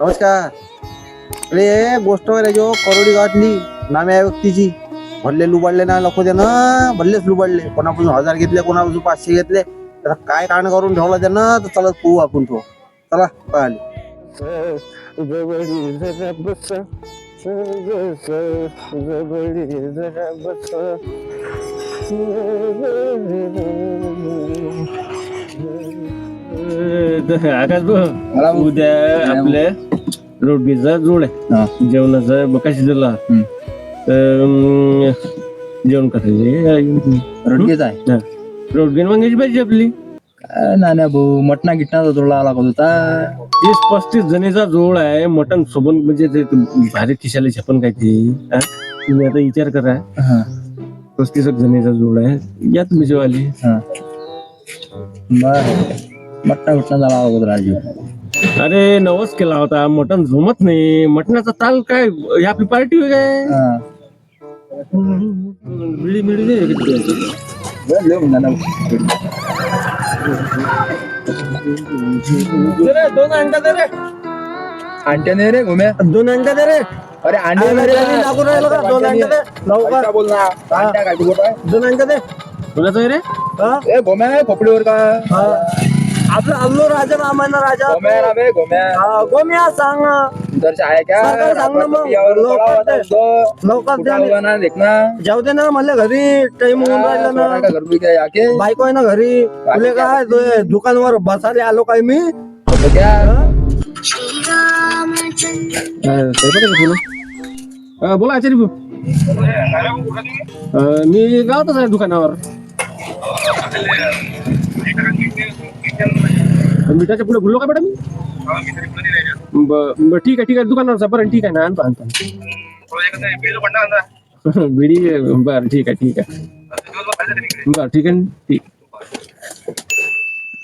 नमस्कार अरे गोष्ट आहे जो करोडी गावातली नाम्या व्यक्तीची भरले लुबाडले ना लोक त्यानं भरलेच लुबाडले कोणापासून हजार घेतले कोणापासून पाचशे घेतले त्याला काय कारण करून ठेवलं त्यानं तर चला पाहू आपण तो चला पाहिले आकाश भाऊ उद्या आपल्या रोडगीचा जोड आहे. जेवणाचा बघा शिजला हम्म. अं, जेवण करायचे रडकेच आहे. रोडगी मागायची पाहिजे आपली. काय नाण्या भाऊ मटणा गिटणाचा जोडला लागत होता तीस पस्तीस जणीचा जोड आहे. मटन सोबत म्हणजे ते भारी खिशाला छपन काय ते हा? तुम्ही आता विचार करा. पस्तीस एक जणीचा जोड आहे. या तुम्ही जेवाली. बर. मटणा बिटणा झाला होता राजू अरे नवस केला होता मटन जमत नाही मटणाचा ताल काय ही आपली पार्टी होय काय हा. मिळी मिळी दे किती द्यायची? बरं, लय म्हणला ना. दे रे, दोन अंडा दे रे अंड्या नाही रे घुम्या दोन अंडा दे रे अरे अरे, नाही रे. अरे, लागून राहिलं का? दोन अंडे दे. लवकर. पैसा बोल ना काय तू? दोन अंडा दे कोणाचं आहे रे ए खोपडीवर का आपला अल्लो राजा रामायण राजा गोम्या सांग. आहे सरकार सांग ना मग. लवकर दे. दे. ना जाऊ दे ना मला घरी टाइम होऊन राहिला ना. का घर भी क्या याके बायको आहे ना घरी. तुले काय? ते दुकानवर बसायला आलो काय मी? तो क्या बोला. बोला आचार्य भाऊ. अं, मी गावातच आहे दुकानावर. मिठाच्या पुढे बोललो का मॅडम मी? ब- ब- ठीक आहे ठीक आहे. दुकानावर जा. बरं ठीक आहे ना आणतो आणतो बिडी बरं ठीक आहे ठीक आहे. बरं ठीक आहे ठीक.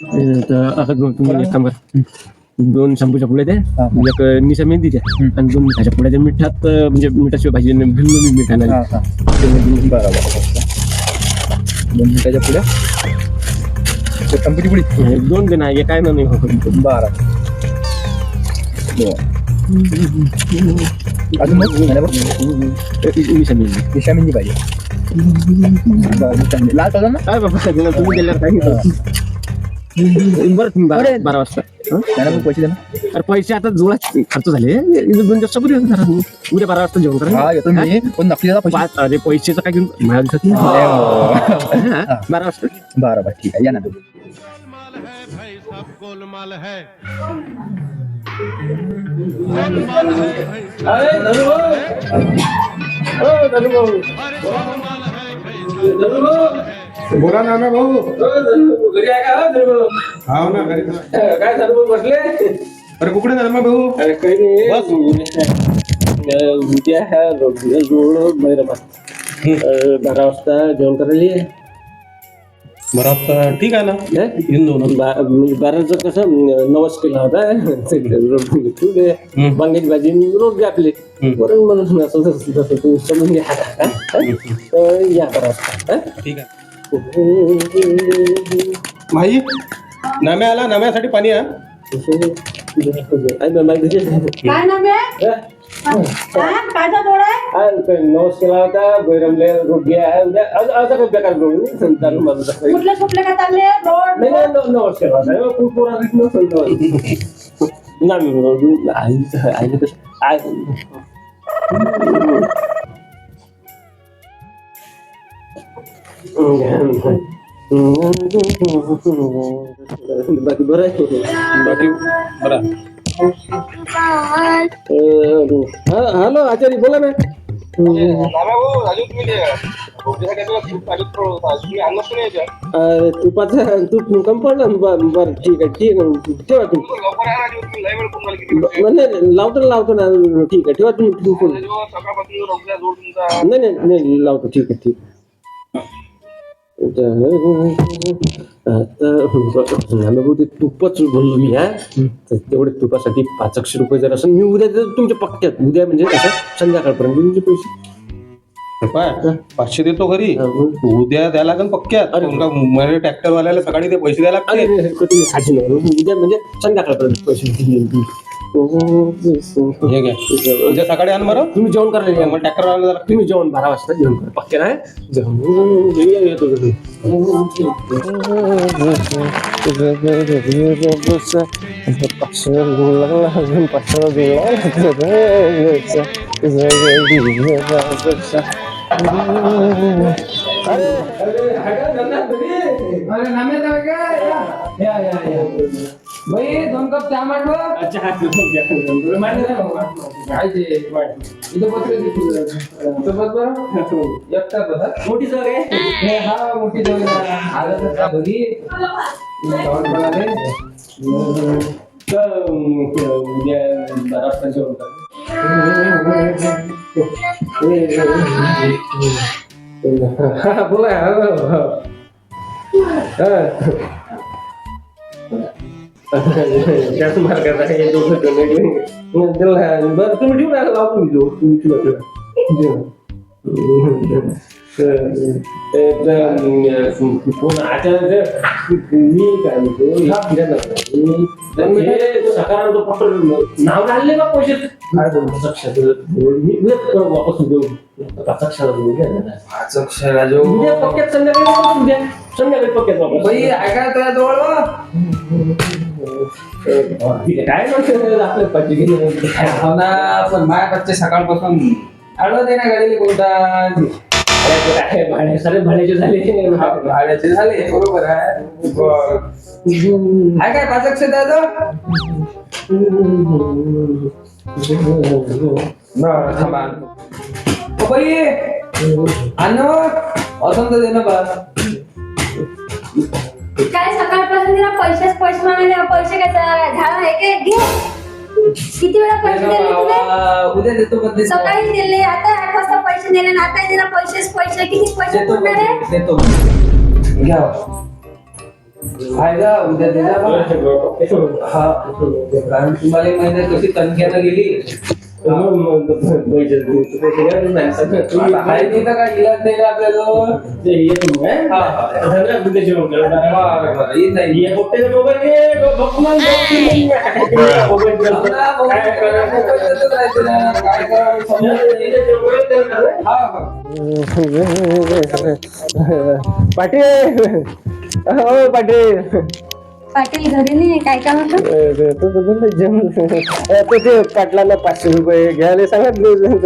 अं, तर आता दोन तुम्ही एक काम करा. दोन पुढे द्या. एक निशा मेहंदी द्या. आणि दोन मिठाच्या पुढे द्या. मिठात अं, म्हणजे मिठाशिवाय भाजी नाही, भिल्लो मी मिठाला हा, हा. बरोबर दोन मिनिटाच्या पुढे. टंपुरी पुढे दोन दिन. आहे काय नाही होत बारा? अजून मग पाहिजे. बरं. लाल ना काय बाबा तुम्ही काय. बरं वाजता? त्याला पण पैसे दे ना. अरे पैसे आता जोडा खर्च झाले. इथं दोन दिवस सबरी करा तुम्ही. उद्या बारा वाजता जेवण करा. हा येतो मी. पण नक्की पैसे पाच अरे पैशाचं काय घेऊन नाही. हो. हा, बारा वाजता? बरं बरं ठीक आहे. या ना तू गोलमाल है बोला ना ना भाऊ. हा ना. घरी. काय झालं? बसले? अरे कुकडे झालं मग भाऊ? अरे काही नाही. उद्या ह्या बारा वाजता जेवण करायला ये. बरं आता ठीक आहे ना? येऊन जाऊ ना. बा- म्हणजे बाराचं कसं नवस केला होता. तू दे वांग्याची भाजी रोड दे आपली. वरून म्हणून असं तसं तसं तू समजून घ्या हा? या बारा वाजता. हा? ठीक आहे. भाई नाम्या आला नाम्यासाठी पाणी आहे आई बाई, बाई, घरी. काय नाम आहे हा? काय कायचा जोड आहे काही नवस केला होता बैरमले रोड आहे. उद्या आज- आता काही बेकार रोड चालू माझं सकाळी. कुठले कुठले काय चालले? रोड नाही नाही न- नवस केला होता. खूप पोरा दिसलं संत नाही आई आई कसं आई. बाकी बरं आहे. बाकी बरं. हा हॅलो आचार्य बोला ना. तुपाचं तूप बरं बरं ठीक आहे ठीक आहे. ठेवा तुम्ही. लावतो ना लावतो ना ठीक आहे ठेवा तुम्ही नाही नाही लावतो ठीक आहे ठीक आहे. ते तुपच बोललो मी हा? तेवढे तुपासाठी पाचशे रुपये जर असं मी उद्या देतो तुमच्या पक्क्यात. उद्या म्हणजे कसं संध्याकाळपर्यंत तुमचे पैसे. पाय पाचशे देतो घरी. उद्या द्यायला लागेल पक्क्यात. मला ट्रॅक्टर वाल्याला सकाळी ते पैसे द्यायला अरे लागते अरे, अरे, तुम्ही उद्या म्हणजे संध्याकाळपर्यंत पैसे. हे उद्या सकाळी आण बरं तुम्ही जेवण करायला या. मग ट्रॅक्टर आणायला जरा तुम्ही जेवण बारा वाजता जेवण करा पक्के नाही जेवण ये- येतो घरी. दोन कप चहा मांडव अच्छा, हा, जेवण घ्या. मोठी जागा आहे हा मोठी दोन आलं तर का बघी. तर, उद्या बारा वाजता जेवण करा. हा, बोला हा, हा. हा. त्याच मार्गात आहे हे दोघं जण. त्याला बरं तुम्ही ठेवून आला लावतो मी जो तुम्ही ठेवा कोण मी काय म्हणतो ह्या फिरायला हे सकारात्मक पत्र नाव काढले का पैसे काय बोलतो वापस देऊ उद्या पक्क्यात संध्याकाळी वापस उद्या संध्याकाळी पक्क्यात वापस ऐका जवळ काय म्हणतो आपल्या हो ना पण सकाळपासून आडवत आहे ना गाडीला कोणता काय सारे भाड्याचे झाले भाड्याचे झाले बरोबर आहे. आहे काय पाच अक्षर द्यायचं बाई अन्न असं तर दे ना बा काय सकाळपासून तिला पैसेच पैसे मागायला पैसे काय झालं आहे काय? घे. किती वेळा पैसे दिले तुले? उद्या देतो पण. सकाळी दिले आता आठ वाजता पैसे दिले आणि आता दिला पैसेच पैसे किती पैसे आहे? पण देतो घ्या. का उद्या दे जा. बा. हा. कारण तुम्हाला महिन्यात कशी तनख्यानं गेली. हो पाटील. हो पाटील. पाटील घरी नाही काय काम होतं तो ते पाटलांना पाचशे रुपये घ्यायला सांगितले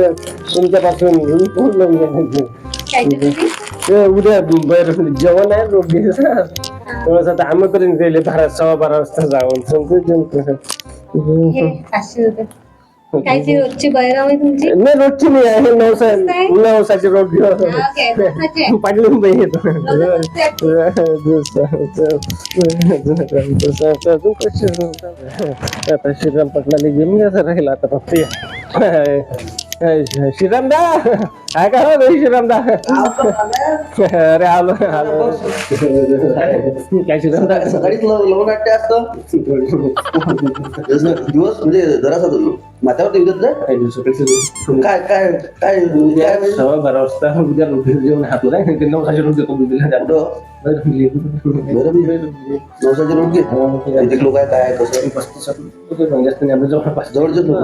तुमच्यापासून पूर्ण घ्यायचे. काय ते तुम्ही? ते उद्या बर जेवण आहे रोटी थोडस आता आम्ही पर्यंत गेले बारा सव्वा बारा वाजता जाऊन समजून. हे, पाचशे रुपये काय ती रोजची आहे तुमची? नाही रोजची नाही आहे. नवसा? नवसाची हा, रोजची आहे? पाटील मुंबई येतो. आता श्रीराम पटलाने घेऊन घ्यायचं राहील. आता फक्त श्रीरामदा! काय करा रे श्रीरामदा? अरे आलो आलो. काय श्रीरामदा? सकाळीच लवण नाट्य असतं. दिवस म्हणजे जरासा माथ्यावर येऊ काय काय काय काय सव्वा बारा वाजता उद्या जेवण हातू नाही ते नऊ साशे रुपये कमी दिले नवसाचे रोड घे किती लोक आहे काय आहे, कसं जवळपास जवळचे लोक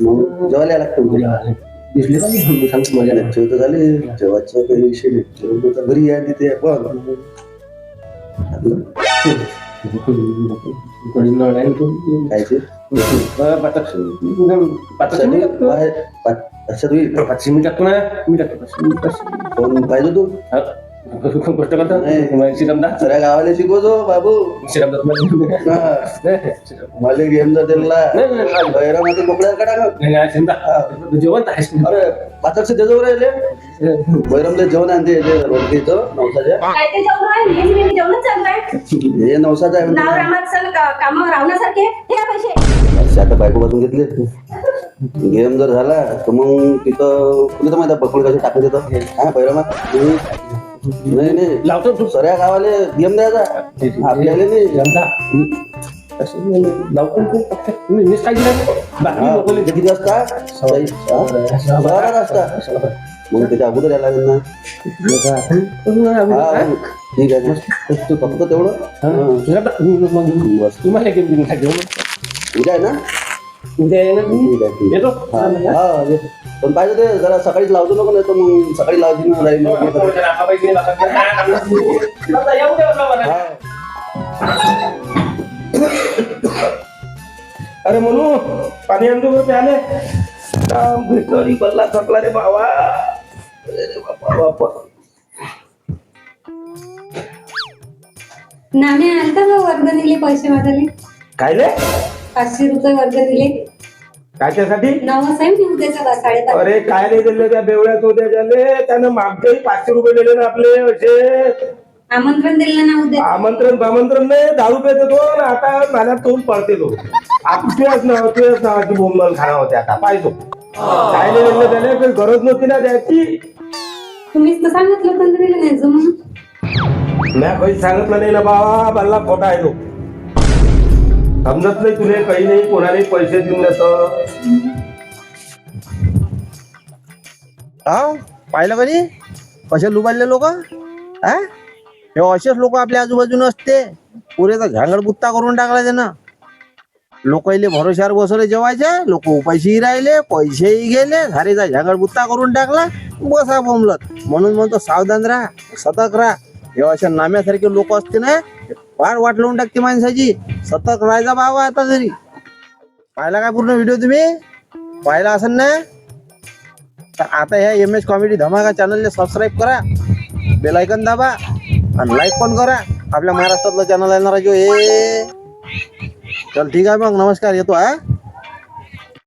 मग जेवायला यायला लागतं म्हणजे. दिसले का मी सांगतो माझ्या जेवण तर झाले जेवायचं काही विषय नाही जेवण तर घरी आहे तिथे पण कोणी नळ आहे तो खायचे पाच पाच मी टाकतो बाहेर पा- अच्छा तुम्ही पाचशे मी टाकतो ना मी टाकतो कोण पाहिजे तू गोष्ट करता श्रीरामदा सगळ्या गावाला शिकवतो बाबू. श्रीरामदा हा. मला गेम जर त्यांना. नाही, नाही, नाही. बैरामध्ये मोकळ्या काढा जेवण अरे पाच लक्ष देतो राहिले बैरमला जेवण आणते ते नवसाच्या. काय ते जेवण आहे? नेहमी नेहमी जेवणच चालू आहे. हे नवसाचं आहे. हे आता बायको बाजून घेतले. गेम जर झाला तर मग तिथं तुला तर माहिती बकड कशी टाकून देतं. हा बैरामा नाही नाही लावतो तू सगळ्या गावाले गेम द्यायचा आपल्याला नाही श्रीरामदा लावतो तू तुम्ही काय दिलं बाकी हा, लोकांनी किती वाजता सकाळी, हा? बारा वाजता मग त्याच्या अगोदर यायला लागेल ना हा, ठीक आहे ना. तू फक्त तेवढं हा. तुम्हाला दिवसात घेऊन उद्या आहे ना उद्या ये ना ठीक आहे ठीक. येतो. हा, हा. पण पाहिजे ते जरा सकाळीच लावतो नको नाही तर मग सकाळी लावतो ना राहील हा. अरे म्हणू पाणी आणतो बरं प्याले? कृष्ण बल्ला थकला रे बाबा अरे बापा बापा. नामे आलता का वर्ग दिले पैसे वाटायला काय रे? पाचशे रुपये वर्ग दिले. मी उद्याचा साडेपाच अरे काय नाही दिले त्या बेवड्यात होत्या त्याले त्यानं मागच्याही पाचशे रुपये दिले ना आपले असे आमंत्रण दिलं ना उद्या. आमंत्रण आमंत्रण नाही दारू रुपये देतो आणि आता नाण्यात तोंड पळते तो. तुझ्याच नाव तुझ्याच नावाची बोंबल खाना होते आता पाहिजो. काय नाही दिलं त्याने काही गरज नव्हती ना द्यायची तुम्हीच तर सांगितलं ना दिलं नाही जो म्हणून मी काही सांगितलं नाही ना बाबा बल्ला खोटा आहे तो. समजत नाही तुले काही नाही कोणाने पैसे देऊन देतं पाहिलं कधी कसे लुबाडले लोक? हा? हे असेच लोक आपल्या आजूबाजूने असते. पुरेचा झांगडबुत्ता करून टाकला त्यानं. लोक इले भरोश्यावर बसवले जेवायचे लोक उपाशीही राहिले पैसेही गेले झारीचा झांगडबुत्ता करून टाकला बसा बोंबलत. म्हणून म्हणतो सावधान राहा सतर्क राहा. हे अशा नाम्यासारखे लोक असते ना फार वाट लावून टाकते माणसाची. सतर्क राहायचा बाबा आता तरी. पाहिला काय पूर्ण व्हिडिओ तुम्ही? पाहिला असेल ना? तर आता ह्या एम एस कॉमेडी धमाका चॅनलला सबस्क्राईब करा. बेलायकन दाबा. आणि लाईक पण करा. आपल्या महाराष्ट्रातलं चॅनल आहे ना राजू हे चल ठीक आहे मग. नमस्कार. येतो हा.